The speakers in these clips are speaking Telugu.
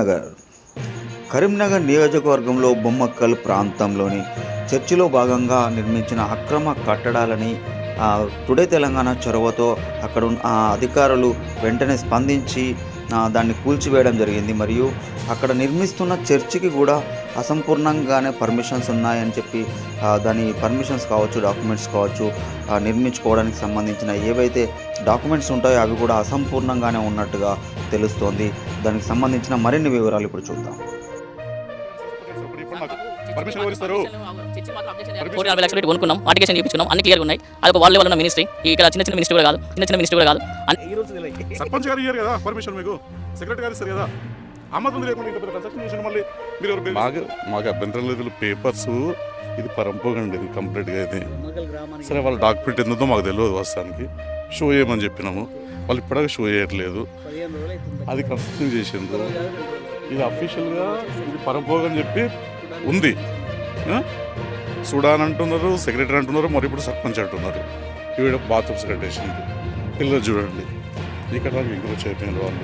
కరీంనగర్. కరీంనగర్ నియోజకవర్గంలో బొమ్మక్కల్ ప్రాంతంలోని చర్చిలో భాగంగా నిర్మించిన అక్రమ కట్టడాలని టుడే తెలంగాణ చొరవతో అక్కడ అధికారులు వెంటనే స్పందించి దాన్ని కూల్చివేయడం జరిగింది. మరియు అక్కడ నిర్మిస్తున్న చర్చికి కూడా అసంపూర్ణంగానే పర్మిషన్స్ ఉన్నాయని చెప్పి దాని పర్మిషన్స్ కావచ్చు డాక్యుమెంట్స్ కావచ్చు నిర్మించుకోవడానికి సంబంధించిన ఏవైతే డాక్యుమెంట్స్ ఉంటాయో అవి కూడా అసంపూర్ణంగానే ఉన్నట్టుగా తెలుస్తోంది. దానికి సంబంధించిన మరిన్ని వివరాలు ఇప్పుడు చూద్దాం. పర్మిషన్ లక్షలు పెట్టి కొనుక్కున్నాం. అప్లికేషన్ చేయించుకున్నాం అన్ని క్లియర్ ఉన్నాయి. అది ఒక వాళ్ళ వల్ల మినిస్ట్రీ ఇక్కడ చిన్న చిన్న మినిస్ట్రీ కూడా కాదు. చిన్న చిన్న మినిస్ట్రీ కూడా కాదు. సర్పంచ్ గారు ఇయ్యారు కదా పర్మిషన్ మీకు. సెక్రటరీ గారు ఇస్తారు కదా. లేకుండా మళ్ళీ. మీరు మాకు మాకు అభ్యంతరం లేదు. పేపర్స్ ఇది పరంపోగండి ఇది కంప్లీట్గా ఇది. సరే వాళ్ళ డాక్యుమెంట్ మాకు తెలియదు వాస్తవానికి. షో చేయమని చెప్పినాము. వాళ్ళు ఇప్పటిదాకా షో చేయట్లేదు. అది కన్స్ట్రక్షన్ చేసిండ్రు. ఇది అఫీషియల్గా ఇది పరంపోగం అని చెప్పి ఉంది. ఆ? సుడాన్ అంటున్నారు సెక్రటరీ అంటున్నారు మరి ఇప్పుడు సర్పంచ్ అంటున్నారు. ఈవిడ బాత్రూమ్ సెక్రటరీ పిల్లలు చూడండి. ఇక్కడ ఎంక్రోచ్ అయిపోయినారు వాళ్ళు.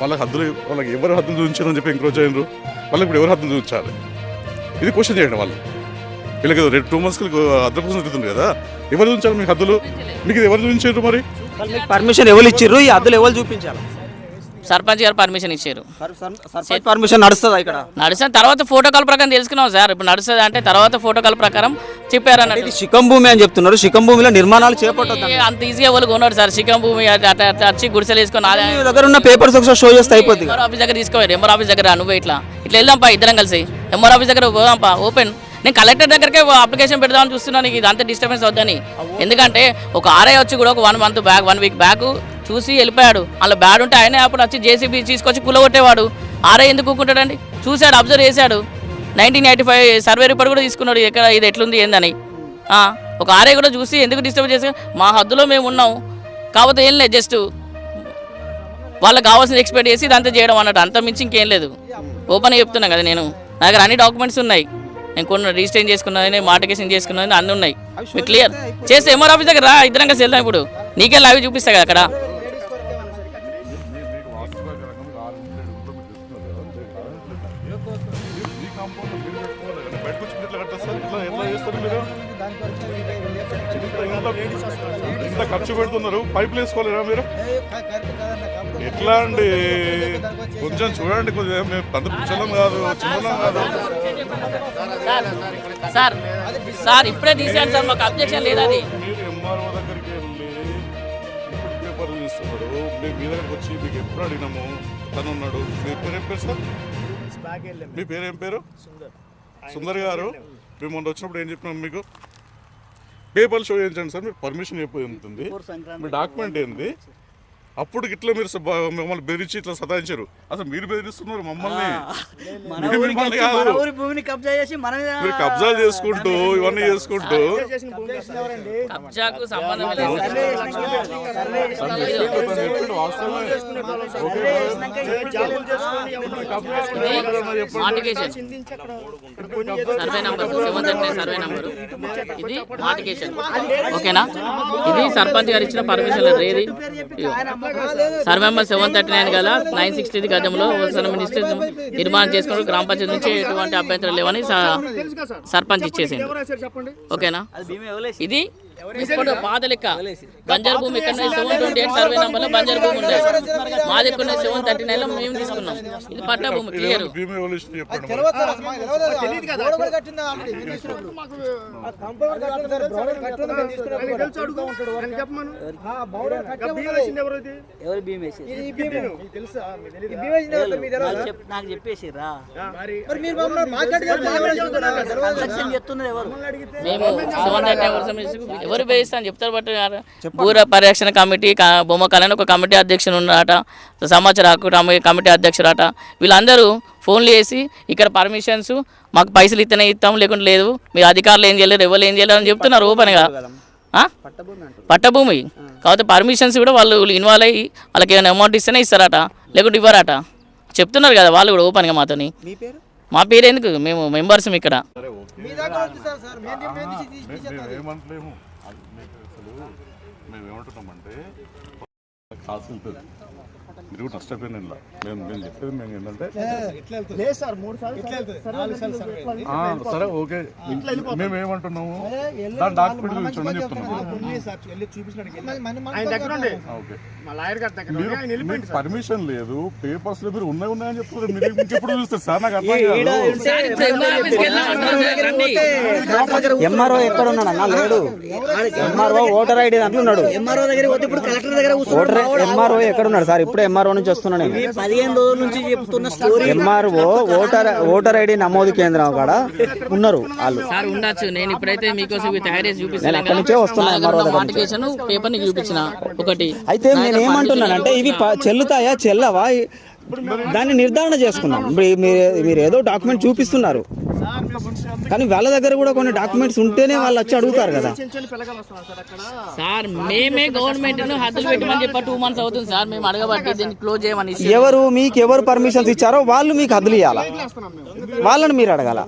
వాళ్ళకి హద్దులు వాళ్ళకి ఎవరు హద్దులు చూపించారు అని చెప్పి ఎంక్రోచ్ అయినారు. వాళ్ళకి ఇప్పుడు ఎవరు హద్దులు చూపించాలి? ఇది క్వశ్చన్ చేయండి వాళ్ళు. వీళ్ళకి రెండు టూ మంత్స్కి హద్దుల కోసం తిరుగుతుంది కదా. ఎవరు చూపించాలి మీకు హద్దులు? మీకు ఇది ఎవరు చూపించారు మరి? పర్మిషన్ ఎవరు ఇచ్చిర్రు? ఈ హద్దులు ఎవరు చూపించాలి? సర్పంచ్ గారు పర్మిషన్ ఇచ్చారు. సర్పంచ్ పర్మిషన్ నడుస్తుందా ఇక్కడ? నడుస్తుంది. తర్వాత ఫోటో కాల్ ప్రకారం తెలుసుకున్నాం సార్. ఇప్పుడు నడుస్తుంది అంటే తర్వాత ఫోటో కాల్ ప్రకారం చెప్పారు ఇది అన్నట్టు శిఖం భూమి అని చెప్తున్నారు. శిఖం భూమిలో నిర్మాణాలు చేపట్టొద్దు ఈ అంత ఈజీగా వాళ్ళు కొన్నాడు సార్. చికెన్ భూమి వచ్చి గుడిసెలు వేసుకొని దగ్గర ఉన్న పేపర్స్ ఒకసారి షో చేస్తే. ఎంఆర్ ఆఫీస్ దగ్గర తీసుకోవాలి. ఎంఆర్ ఆఫీస్ దగ్గర నువ్వు ఇట్లా. ఇట్లా వెళ్దాంపా ఇద్దరం కలిసి. ఎంఆర్ ఆఫీస్ దగ్గర పోదాంపా ఓపెన్. నేను కలెక్టర్ దగ్గరకే అప్లికేషన్ పెడదామని చూస్తున్నాను. నీకు ఇదంతా డిస్టర్బెన్స్ వద్దని. ఎందుకంటే ఒక ఆర్ఐ వచ్చి కూడా ఒక one month back one week back చూసి వెళ్ళిపోయాడు. అలా బ్యాడ్ ఉంటే ఆయన అప్పుడు వచ్చి జేసీబీ తీసుకొచ్చి కూలగొట్టేవాడు. ఆర్ఐ ఎందుకు కూకుంటాడండి చూశాడు అబ్జర్వ్ చేశాడు. Nineteen eighty five survey report కూడా తీసుకున్నాడు. ఎక్కడ ఇది ఎట్లుంది ఏందని. ఒక ఆర్ఐ కూడా చూసి ఎందుకు డిస్టర్బ్ చేసి మా హద్దులో మేము ఉన్నాం. కాకపోతే ఏం లేదు జస్ట్ వాళ్ళకి కావాల్సింది ఎక్స్పెక్ట్ చేసి ఇదంతా చేయడం అన్నట్టు. అంత మించి ఇంకేం లేదు. ఓపెన్ చెప్తున్నా కదా నేను. నా దగ్గర అన్ని డాక్యుమెంట్స్ ఉన్నాయి. నేను కొన్ని రిజిస్టర్ చేసుకున్నది మాటికేషన్ చేసుకున్నది అన్నీ ఉన్నాయి. క్లియర్ చేస్తే ఎంఆర్ ఆఫీస్ దగ్గర రా ఇద్దరం కలిసి వెళ్దాం ఇప్పుడు. నీకే లైవ్ చూపిస్తా కదా అక్కడ. పెడుతున్నారు పైపులు వేసుకోలేరా మీరు? ఎట్లా అండి? కొంచెం చూడండి కొంచెం మేము పెద్ద పిచ్చలం కాదు చిన్నలం కాదు. సార్ సార్ ఇప్పుడే తీసేయండి సార్ మాకు అబ్జెక్షన్ లేదు అది. మీరు ఎంఆర్ఓ దగ్గరికి వెళ్ళి మేము మీ దగ్గరకు వచ్చి మీకు ఎప్పుడు అడిగినాము? తను ఉన్నాడు. మీ పేరు ఏం పేరు సార్? మీ పేరు ఏం పేరు? సుందర్ గారు. మేము మొన్న వచ్చినప్పుడు ఏం చెప్పినాం మీకు? పేపర్ షో చేయించండి సార్ మీరు పర్మిషన్ ఎప్పుడు ఉంటుంది మీ డాక్యుమెంట్ ఏంది? అప్పుడు ఇట్లా మీరు మమ్మల్ని బెదిరించి ఇట్లా సతాయించారు అసలు మీరు బెదిరిస్తున్నారు మమ్మల్ని మీరు కబ్జా చేసుకుంటూ ఇవన్నీ చేసుకుంటూ కబ్జాకు సంబంధం లేదు మాటికేషన్ survey number seven thirty survey number ఇది ఓకేనా ఇది సర్పంచ్ గారు ఇచ్చిన పర్మిషన్ ఏది ఇదిగో. Survey number seven thirty nine గల నైన్ సిక్స్టీ గజంలో మినిస్టర్ నిర్మాణం చేసుకుని గ్రామ పంచాయతీ నుంచి ఎటువంటి అభ్యంతరం లేవని సర్పంచ్ ఇచ్చేసింది. ఓకేనా? ఇది ఇప్పుడు పాత లెక్క బంజర్ భూమి ఇక్కడ సెవెన్ ట్వంటీ ఎయిట్ సర్వే నంబర్లో బంజర్ భూమి ఉంది మాది ఇక్కడ సెవెన్ థర్టీ నైన్లో మేము తీసుకున్నాం ఇది పట్ట భూమి క్లియర్. ఎవరు నాకు మేము ఎవరు వేయిస్తా అని చెప్తారు బట్ భూర పరిరక్షణ కమిటీ బొమ్మ కళ్యాణ్ ఒక కమిటీ అధ్యక్షుడు ఉన్నారట సమాచార హక్కు కమి- కమిటీ అధ్యక్షుడట వీళ్ళందరూ ఫోన్లు చేసి ఇక్కడ పర్మిషన్స్ మాకు పైసలు ఇస్తేనే ఇస్తాం లేకుంటే లేదు మీ అధికారులు ఏం చేయలేరు ఎవరు ఏం చేయలేరు అని చెప్తున్నారు ఓపెన్గా? పట్టభూమి కాకపోతే పర్మిషన్స్ కూడా వాళ్ళు ఇన్వాల్వ్ అయ్యి వాళ్ళకి ఏమైనా అమౌంట్ ఇస్తేనే ఇస్తారట లేకుంటే ఇవ్వరట. చెప్తున్నారు కదా వాళ్ళు కూడా ఓపెన్గా మాతోని. మా పేరు? ఎందుకు? మేము మెంబర్స్ ఇక్కడ. మేము అసలు మేము ఏమంటున్నామంటే కాసు ఉంటుంది మీరు కూడా నష్టపోయిన ఇలా. మేము నేను చెప్పేది మేము ఏంటంటే ఆ, సరే ఓకే. మేము ఏమంటున్నాము దాని డాక్యుమెంట్ చూపించండి చెప్తున్నాము పర్మిషన్ లేదు పేపర్స్లో మీరు ఉన్నాయి ఉన్నాయని చెప్తున్నారు. మీరు ఇంకెప్పుడు చూస్తారు? సార్ నాకు అర్థం. ఎంఆర్ఓ ఎక్కడ ఉన్నాడు? అన్న లేడు ఎంఆర్ఓ ఓటర్ ఐడి దాంట్లో ఉన్నాడు. ఎంఆర్ఓ దగ్గర పోతే ఇప్పుడు కలెక్టర్ దగ్గర ఓటర్ ఎంఆర్ఓ ఎక్కడ ఉన్నాడు? సార్ ఇప్పుడే ఎంఆర్ఓ నుంచి వస్తున్నా నేను. పదిహేను రోజుల నుంచి చెప్తున్న story MRO voter voter ID నమోదు కేంద్రం కాడ ఉన్నారు వాళ్ళు. సార్ ఉండొచ్చు. నేను ఇప్పుడైతే మీకోసం తయారు చూపిస్తాను నేను అక్కడి నుంచే వస్తున్నా, దగ్గర పేపర్ చూపించిన ఒకటి. అయితే నేను ఏమంటున్నానంటే ఇవి ప- చెల్లుతాయా చెల్లవా? దాన్ని నిర్ధారణ చేసుకున్నాం. ఇప్పుడు మీరు మీరు ఏదో డాక్యుమెంట్ చూపిస్తున్నారు. కానీ వాళ్ళ దగ్గర కూడా కొన్ని డాక్యుమెంట్స్ ఉంటేనే వాళ్ళు వచ్చి అడుగుతారు కదా. సార్ మేమే గవర్నమెంట్ను హద్దులు పెట్టమని చెప్పి టూ మంత్స్ అవుతుంది సార్. మేము అడగబట్టి దీన్ని క్లోజ్ చేయమని issue. ఎవరు మీకు ఎవరు పర్మిషన్స్ ఇచ్చారో వాళ్ళు మీకు హద్దులు ఇవ్వాలా వాళ్ళని మీరు అడగాల?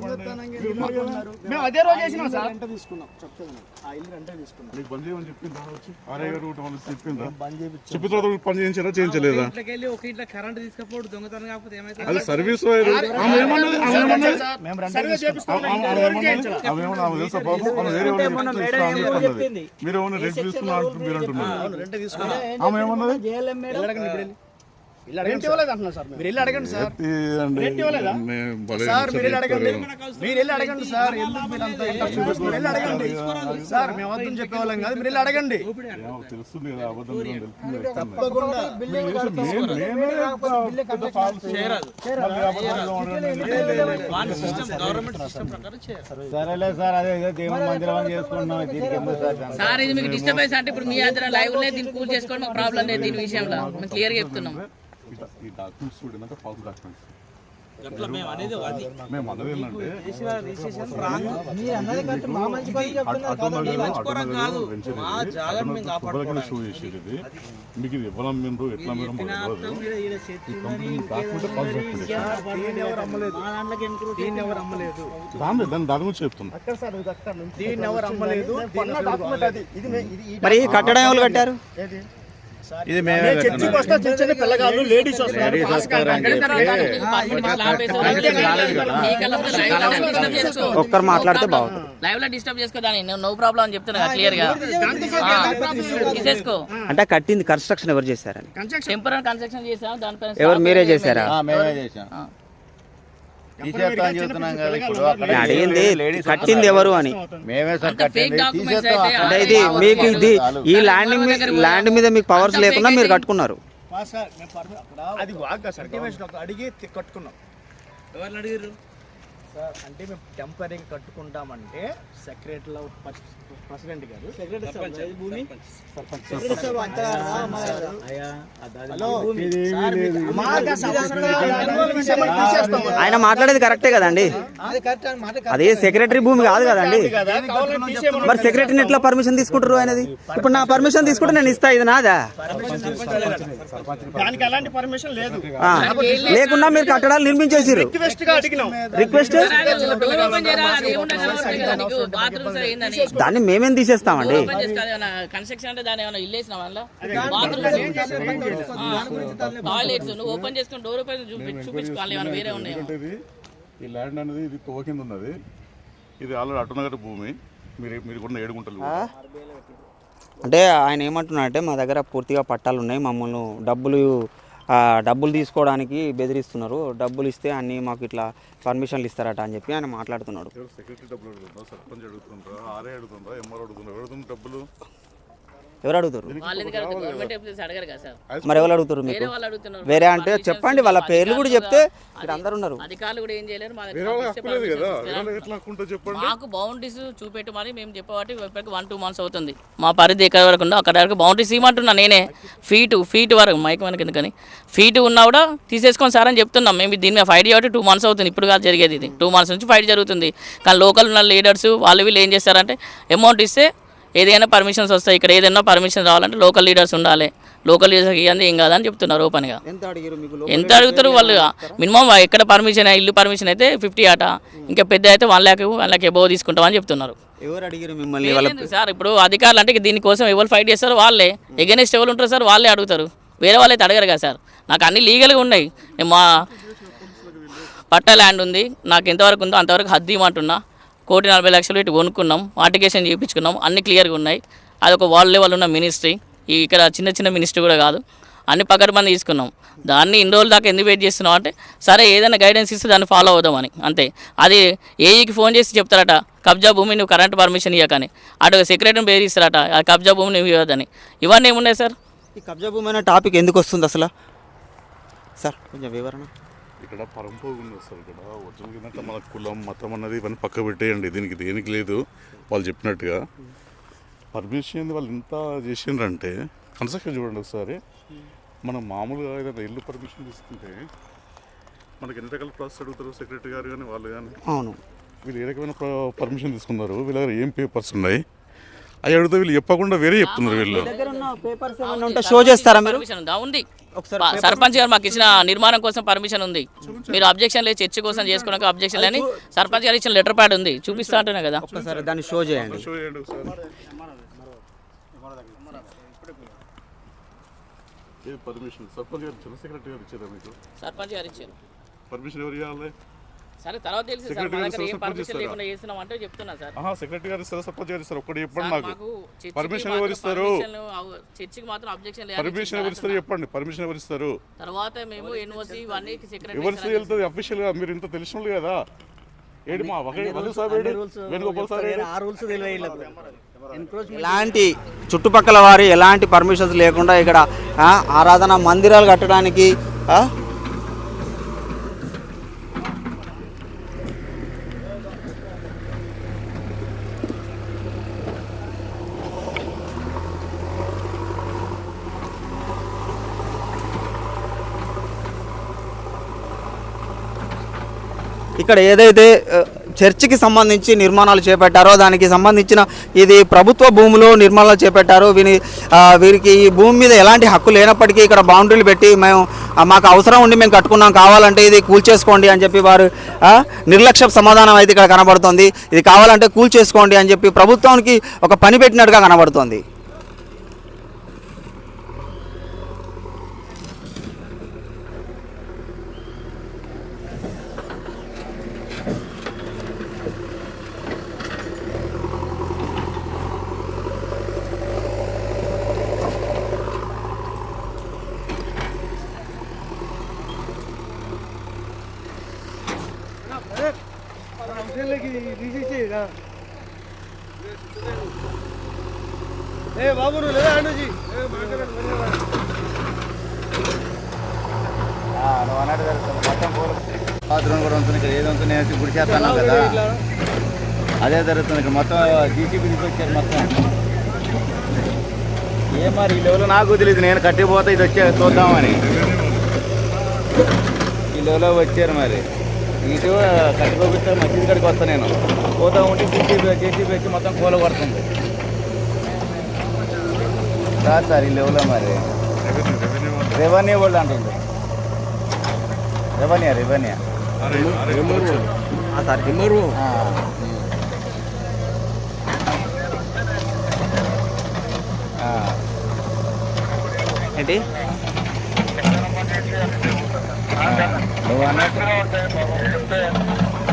మీకు బంద్ చేయమని చెప్పిందా వచ్చి ఆర్ఐ గారు ఒకటి వాళ్ళు చెప్పిందా చెప్పిన తర్వాత పని చేయించారా? చేయించలేదా? అది సర్వీస్ వైర్. ఆమె ఏమన్నది? ఆమె ఏమన్నది? ఆమె- ఆమె ఏమన్నది? ఆమె ఏమన్నది? ఆమె తెలుసా బాబు? ఆమె వేరే తీసుకున్నా చెప్తున్నది. మీరు ఏమన్నా రెస్ట్ తీసుకున్నా అంటున్నారు మీరు అంటున్నారు. ఆమె ఏమన్నది? రెంట్ ఇవ్వలేదు అంటున్నారు సార్ మీరు. వెళ్ళి అడగండి సార్. సార్ మీరు వెళ్ళి చెప్తారు. అడగండి. మీరు వెళ్ళి అడగండి సార్. ఎందుకు మీరు అంత ఇంట్రెస్ట్ చూపిస్తున్నారు? వెళ్ళి అడగండి. సార్ మేము వద్దని చెప్పేవాళ్ళం కాదు. మీరు వెళ్ళి అడగండి. తప్పకుండా సరేలే సార్ అదే దేవుని మందిరం సార్? ఇది మీకు డిస్టర్బెన్స్ అంటే ఇప్పుడు మీ దగ్గర లైవ్ లేదు దీన్ని కూల్ చేసుకోవడం ప్రాబ్లం లేదు. దీని విషయంలో. మేము క్లియర్గా చెప్తున్నాం ఈ డాక్యుమెంట్స్ చూడండి ఫాల్స్ డాక్యుమెంట్స్ మేము అనేది ఏంటంటే షో చేసేది. ఇది మీకు ఇది ఇవ్వడం మీరు ఎట్లా మీరు దాని దాని గురించి చెప్తున్నా. అక్కడ సార్ ఇది అక్కడ నుంచి దీన్ని ఎవరు అమ్మలేదు? కొన్న డాక్యుమెంట్ అది. ఇది మే- ఇది ఈ మరి కట్టడం ఎవరు కట్టారు? ఏది? ఇది మేమే చర్చికి వస్తా పిల్లగాళ్ళు లేడీస్ వస్తారు. ఒక్కరు మాట్లాడితే బాగుంటుంది లైవ్లో డిస్టర్బ్ చేసుకోదాని నో ప్రాబ్లం అని చెప్తున్నా క్లియర్గా ఆ, తీసేసుకో అంటే కట్టింది కన్స్ట్రక్షన్ ఎవరు చేశారని టెంపరీ కన్స్ట్రక్షన్ చేసాం దానిపైన ఎవరు మీరే చేశారా ఆ, మేమే చేసాం తీసేస్తా అని చెబుతున్నాం కదా ఇప్పుడు అక్కడ నేను అడిగింది లేడీస్ కట్టింది ఎవరు అని? మేమే సార్ కట్టింది. తీసేస్తాం. అంటే ఇది మీకు ఇది. ఈ ల్యాండ్ మీద ల్యాండ్ మీద మీకు పవర్స్ లేకుండా మీరు కట్టుకున్నారు. అది వాగ్గా సార్ అడిగి కట్టుకున్నాం. ఎవరిని అడిగారు సార్ అంటే మేము టెంపరీగా కట్టుకుంటామంటే సెక్రటరీలో ప్రెసిడెంట్ గారు. ఆయన మాట్లాడేది కరెక్టే కదండి? అది సెక్రటరీ భూమి కాదు కదండి. మరి సెక్రటరీని ఎట్లా పర్మిషన్ తీసుకుంటారు ఆయనది? ఇప్పుడు నా పర్మిషన్ తీసుకుంటే నేను ఇస్తా ఇది నాదా? దానికి ఎలాంటి పర్మిషన్ లేదు. ఆ, లేకుండా మీరు కట్టడాలు నిర్మించేసిరు రిక్వెస్ట్ దాన్ని మేమేం తీసేస్తామండి? కన్స్ట్రక్షన్ అంటే దాని ఏమైనా ఇల్లేసిన వాళ్ళ బాత్రూమ్స్ టాయిలెట్స్ నువ్వు ఓపెన్ చేసుకుని డోర్ ఓపెన్ చూపించుకోవాలి ఏమైనా వేరే ఉన్నాయి? ఎందుకంటే ఇది ఈ ల్యాండ్ అనేది ఇది కింద ఉన్నది. ఇది ఆల్రెడీ అటునగర్ భూమి. మీరు మీరు కూడా ఏడు గుంటలు అంటే ఆయన ఏమంటున్నాడంటే మా దగ్గర పూర్తిగా పట్టాలు ఉన్నాయి. మమ్మల్ని డబ్బులు డబ్బులు తీసుకోవడానికి బెదిరిస్తున్నారు. డబ్బులు ఇస్తే అన్ని మాకు ఇట్లా పర్మిషన్లు ఇస్తారట అని చెప్పి ఆయన మాట్లాడుతున్నాడు. ఎవరు అడుగుతారు? మరి ఎవరు అడుగుతారు మీకు? అడుగుతున్నారు. వేరే అంటే చెప్పండి వాళ్ళ పేర్లు కూడా చెప్తే ఇక్కడ అందరు ఉన్నారు. అధికారులు కూడా ఏం చేయలేరు మాకు బౌండరీస్ చూపెట్టి మరి మేము చెప్పబట్టి ఇప్పటికి వన్ టూ మంత్స్ అవుతుంది. మా పరిధి ఎక్కడ వరకు ఉందో? అక్కడ వరకు బౌండరీస్ ఇవ్వమంటున్నా నేనే. ఫీటు ఫీట్ వరకు మైక్ మనకి ఎందుకని? ఫీట్ ఉన్నా కూడా తీసేసుకొని సార్ అని చెప్తున్నాం. మేము దీని మీద ఫైట్ చేయబట్టి టూ మంత్స్ అవుతుంది. ఇప్పుడు కాదు జరిగేది ఇది. టూ మంత్స్ నుంచి ఫైట్ జరుగుతుంది. కానీ లోకల్ ఉన్న లీడర్స్ వాళ్ళు వీళ్ళు ఏం చేస్తారంటే అమౌంట్ ఇస్తే ఏదైనా పర్మిషన్స్ వస్తాయి ఇక్కడ ఏదైనా పర్మిషన్ రావాలంటే లోకల్ లీడర్స్ ఉండాలి. లోకల్ లీడర్స్ ఇవ్వండి ఏం కాదని చెప్తున్నారు ఓపెన్గా ఎంత అడుగుతారు వాళ్ళు? మినిమం ఎక్కడ పర్మిషన్ ఇల్లు పర్మిషన్ అయితే ఫిఫ్టీ ఆట ఇంకా పెద్ద అయితే one lakh one lakh above తీసుకుంటామని చెప్తున్నారు. ఎవరు అడిగారు మిమ్మల్ని? సార్ ఇప్పుడు అధికారులు అంటే దీనికోసం ఎవరు ఫైట్ చేస్తారో వాళ్ళే. ఎగెనిస్ట్ ఎవరు ఉంటారు సార్ వాళ్ళే అడుగుతారు. వేరే వాళ్ళు అయితే అడగరు కదా సార్. నాకు అన్ని లీగల్గా ఉన్నాయి. నేను మా పట్టా ల్యాండ్ ఉంది. నాకు ఎంతవరకు ఉందో అంతవరకు హద్దు ఇవ్వమంటున్నా. కోటి నలభై లక్షలు ఇటు కొనుక్కున్నాం ఆర్టికేషన్ చేయించుకున్నాం అన్ని క్లియర్గా ఉన్నాయి. అది ఒక వాల్ లెవెల్ ఉన్న మినిస్ట్రీ ఇక్కడ చిన్న చిన్న మినిస్ట్రీ కూడా కాదు. అన్ని పకడ్బందీ తీసుకున్నాం. దాన్ని ఇన్ని రోజుల దాకా ఎందుకు వెయిట్ చేస్తున్నాం అంటే సరే ఏదైనా గైడెన్స్ ఇస్తే దాన్ని ఫాలో అవుదామని అంతే. అది ఏఈకి ఫోన్ చేసి చెప్తారట కబ్జా భూమి నువ్వు కరెంట్ పర్మిషన్ ఇవ్వకని అటు సెక్రటరీని బేరిస్తారట ఆ కబ్జా భూమి నువ్వు ఇవ్వదని ఇవన్నీ ఏమున్నాయి సార్ ఈ కబ్జా భూమి అనే టాపిక్ ఎందుకు వస్తుంది అసలు? సార్ కొంచెం వివరణ. ఇక్కడ పరంపోగు ఉంది సార్ ఇక్కడ ఒరిజినల్ ఏంటంటే మన కులం మతం అన్నది ఇవన్నీ పక్క పెట్టేయండి. దీనికి దేనికి లేదు. వాళ్ళు చెప్పినట్టుగా. పర్మిషన్ వాళ్ళు ఇంత చేసిండ్రంటే కన్స్ట్రక్షన్ చూడండి ఒకసారి. మనం మామూలుగా ఏదైనా ఇల్లు పర్మిషన్ తీసుకుంటే మనకి ఎన్ని రకాల ప్రాసెస్ అడుగుతారు? సెక్రటరీ గారు కానీ వాళ్ళు కానీ అవును. వీళ్ళు ఏ రకమైన పర్మిషన్ తీసుకున్నారు? వీళ్ళ దగ్గర ఏం పేపర్స్ ఉన్నాయి? అవి అడిగితే వీళ్ళు చెప్పకుండా వేరే చెప్తున్నారు వీళ్ళు. దగ్గర ఉన్న పేపర్స్ ఏమైనా ఉంటే షో చేస్తారా మీరు? పర్మిషన్ ఉందా? సర్పంచ్ గారు మాకు ఇచ్చిన నిర్మాణం కోసం పర్మిషన్ ఉంది. మీరు అబ్జెక్షన్ లేదు చర్చ కోసం చేసుకోవడానికి అబ్జెక్షన్ లేని సర్పంచ్ గారు ఇచ్చిన లెటర్ ప్యాడ్ ఉంది. చూపిస్తా అంటున్నా కదా. ఒక్కసారి దాన్ని షో చేయండి. షో చేయండి ఒకసారి. ఏ పర్మిషన్ సర్పంచ్ గారు ఇచ్చారు సెక్రటరీ గారు ఇచ్చారా మీకు? సర్పంచ్ గారు ఇచ్చారు. పర్మిషన్ ఎవరు ఇవ్వాలి? సరే తర్వాత తెలిసి సార్ Secretary మా గారు దగ్గర ఏం సర్పంచ్ పర్మిషన్ ఇస్తారా? లేకుండా చేస్తున్నాం అంటే చెప్తున్నా సార్. ఆహా సెక్రటరీ గారు ఇస్తారా సర్పంచ్ గారు ఇస్తారు ఒక్కటి చెప్పండి సార్, నాకు పర్మిషన్ మాత్రం ఎవరు ఇస్తారు? పర్మిషన్ అవ- చర్చికి మాత్రం అబ్జెక్షన్ లేదు పర్మిషన్ ఎవరు ఇస్తారు చెప్పండి పర్మిషన్ ఎవరు ఇస్తారు తర్వాత మేము ఎన్ఓసి ఇవన్నీ ఎవరు సెక్రటరీ వెళ్తుంది అఫీషియల్గా మీరు ఇంత తెలిసిన కదా? ఏడు మా వక వకీల్ సాబ్ ఏడు వేణుగోపాల్ సార్ ఏడు. ఆ రూల్స్ ఎలాంటి చుట్టుపక్కల వారి ఎలాంటి పర్మిషన్స్ లేకుండా ఇక్కడ ఆ, ఆరాధన మందిరాలు కట్టడానికి ఇక్కడ ఏదైతే చర్చికి సంబంధించి నిర్మాణాలు చేపట్టారో దానికి సంబంధించిన ఇది ప్రభుత్వ భూమిలో నిర్మాణాలు చేపట్టారు వీని వీరికి ఈ భూమి మీద ఎలాంటి హక్కు లేనప్పటికీ ఇక్కడ బౌండరీలు పెట్టి మేము మాకు అవసరం ఉండి మేము కట్టుకున్నాం కావాలంటే ఇది కూల్చేసుకోండి అని చెప్పి వారు నిర్లక్ష్య సమాధానం అయితే ఇక్కడ కనబడుతుంది. ఇది కావాలంటే కూల్చేసుకోండి అని చెప్పి ప్రభుత్వానికి ఒక పని పెట్టినట్టుగా కనబడుతుంది ఏ బాబు నువ్వు లేదా మొత్తం పూల. బాత్రూమ్ కూడా ఉంటుంది ఇక్కడ ఏది ఉంటుంది నేను గుడి చేస్తాను కదా. అదే జరుగుతుంది ఇక్కడ మొత్తం జీసీబీ తీసుకొచ్చారు మొత్తం. ఏ మరి ఈ లెవెల్ నాకు తెలియదు నేను కట్టిపోతే ఇది వచ్చే చూద్దామని. ఈ లెవెల్లో వచ్చారు మరి. ఇటు కట్టిపోతే మసీద్ కాడికి వస్తాను నేను. పోతా ఉంటే జీసీబీ జేసీబీ వచ్చి మొత్తం కూల కొడుతుంది. కాదు సార్ ఈ లెవెల్లో మరి. రెవెన్యూ వాళ్ళు అంటుంది రెవెన్యూ రెవెన్యూ సార్. ఏంటి? నువ్వు అన్నట్టు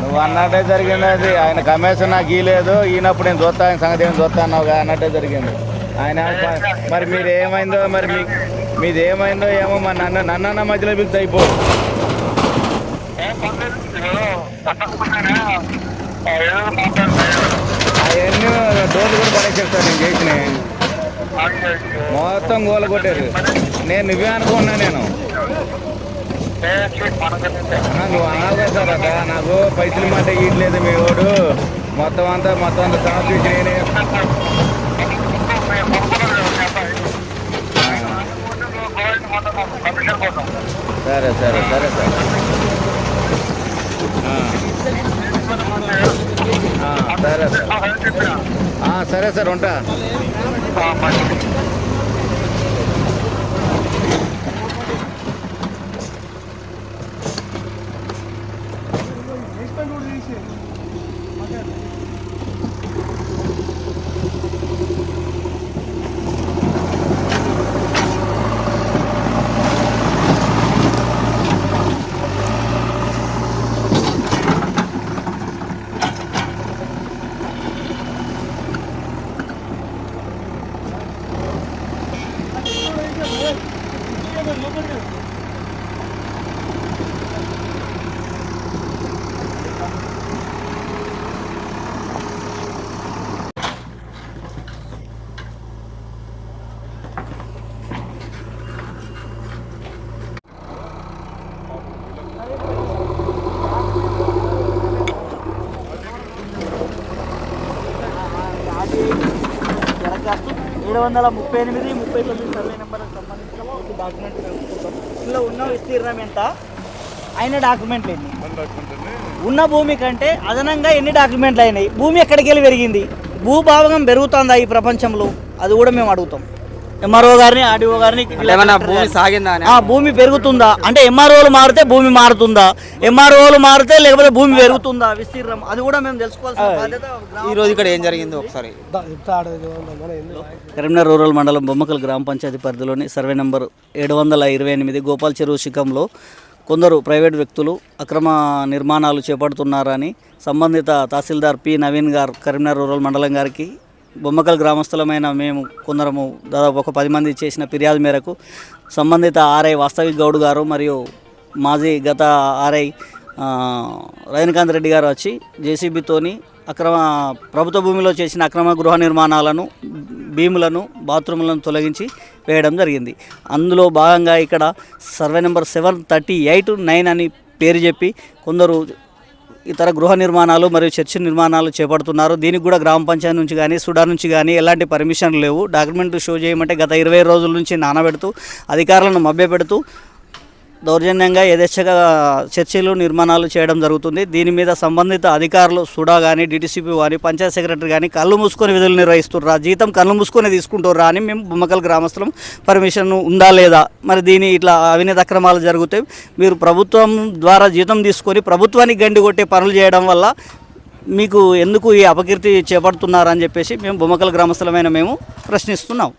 నువ్వు అన్నట్టే జరిగింది అది. ఆయన కమిషన్ నాకు గీలేదు ఈయనప్పుడు నేను చూస్తా ఆయన సంగతి ఏమి చూస్తా అన్నావుగా అన్నట్టే జరిగింది. ఆయన మరి మీరు ఏమైందో మరి మీ మీది ఏమైందో ఏమో మరి నాన్న నాన్న మధ్యలో పిలిచి అయిపో. అవన్నీ డోర్లు కూడా పడేసారు సార్ నేను చేసిన మొత్తం గోల కొట్టారు. నేను నువ్వే అనుకున్నా నేను. నువ్వు అన్నావు సార్ అక్క. నాకు పైసలు మాట ఇట్లేదు మీ వాడు మొత్తం అంతా మొత్తం అంతా సమర్పించి నేనే. సరే సరే సరే సార్. సరే సార్. సరే సార్ ఉంటా. వందల ముప్పై ఎనిమిది ముప్పై తొమ్మిది సర్వే నెంబర్కి సంబంధించిన డాక్యుమెంట్ ఇందులో ఉన్న విస్తీర్ణం ఎంత? అయిన డాక్యుమెంట్లు ఎన్ని? ఉన్న భూమి కంటే అదనంగా ఎన్ని డాక్యుమెంట్లు అయినాయి? భూమి ఎక్కడికి వెళ్ళి పెరిగింది? భూభాగం పెరుగుతుందా ఈ ప్రపంచంలో? అది కూడా మేము అడుగుతాం. ఎంఆర్ఓ గారిని ఆర్డీఓ గారిని భూమి సాగిందా ఆ, భూమి పెరుగుతుందా? అంటే ఎంఆర్ఓలు మారితే భూమి మారుతుందా? ఎంఆర్ఓలు మారితే లేకపోతే భూమి పెరుగుతుందా? విస్తీర్ణం. అది కూడా మేము తెలుసుకోవాల్సిన బాధ్యత ఈ రోజు ఇక్కడ ఏం జరిగిందో ఒకసారి. కరీంనగర్ రూరల్ మండలం బొమ్మకల్ గ్రామ పంచాయతీ పరిధిలోని సర్వే నంబర్ ఏడు వందల ఇరవై ఎనిమిది గోపాల్ చెరువు శిఖంలో కొందరు ప్రైవేట్ వ్యక్తులు అక్రమ నిర్మాణాలు చేపడుతున్నారని సంబంధిత తహసీల్దార్ పి నవీన్ గారు కరీంనగర్ రూరల్ మండలం గారికి బొమ్మకల్ గ్రామస్తులమైన మేము కొందరము దాదాపు ఒక పది మంది చేసిన ఫిర్యాదు మేరకు సంబంధిత ఆర్ఐ వాస్తవిక్ గౌడ్ గారు మరియు మాజీ గత ఆర్ఐ రజనీకాంత్ రెడ్డి గారు వచ్చి జేసీబీతోని అక్రమ ప్రభుత్వ భూమిలో చేసిన అక్రమ గృహ నిర్మాణాలను భీములను బాత్రూములను తొలగించి వేయడం జరిగింది. అందులో భాగంగా ఇక్కడ survey number seven thirty eight nine అని పేరు చెప్పి కొందరు ఇతర గృహ నిర్మాణాలు మరియు చర్చి నిర్మాణాలు చేపడుతున్నారు. దీనికి కూడా గ్రామ పంచాయతీ నుంచి కానీ సుడా నుంచి కానీ ఎలాంటి పర్మిషన్ లేవు. డాక్యుమెంట్ షో చేయమంటే గత ఇరవై రోజుల నుంచి నానబెడుతూ అధికారులను మభ్యపెడుతూ దౌర్జన్యంగా యథేచ్ఛగా చర్చిలు నిర్మాణాలు చేయడం జరుగుతుంది. దీని మీద సంబంధిత అధికారులు సుడా కానీ డిటిసిపి కానీ పంచాయత్ సెక్రటరీ కానీ కళ్ళు మూసుకొని విధులు నిర్వహిస్తుర్రా? జీతం కళ్ళు మూసుకొని తీసుకుంటుర్రా అని మేము బొమ్మకల్ గ్రామస్తులం పర్మిషన్ ఉందా లేదా? మరి దీని ఇట్లా అవినీతి అక్రమాలు జరుగుతాయి. మీరు ప్రభుత్వం ద్వారా జీతం తీసుకొని ప్రభుత్వానికి గండి కొట్టే పనులు చేయడం వల్ల మీకు ఎందుకు ఈ అపకీర్తి చేపడుతున్నారని చెప్పేసి మేము బొమ్మకల్ గ్రామస్తులమైన మేము ప్రశ్నిస్తున్నాం.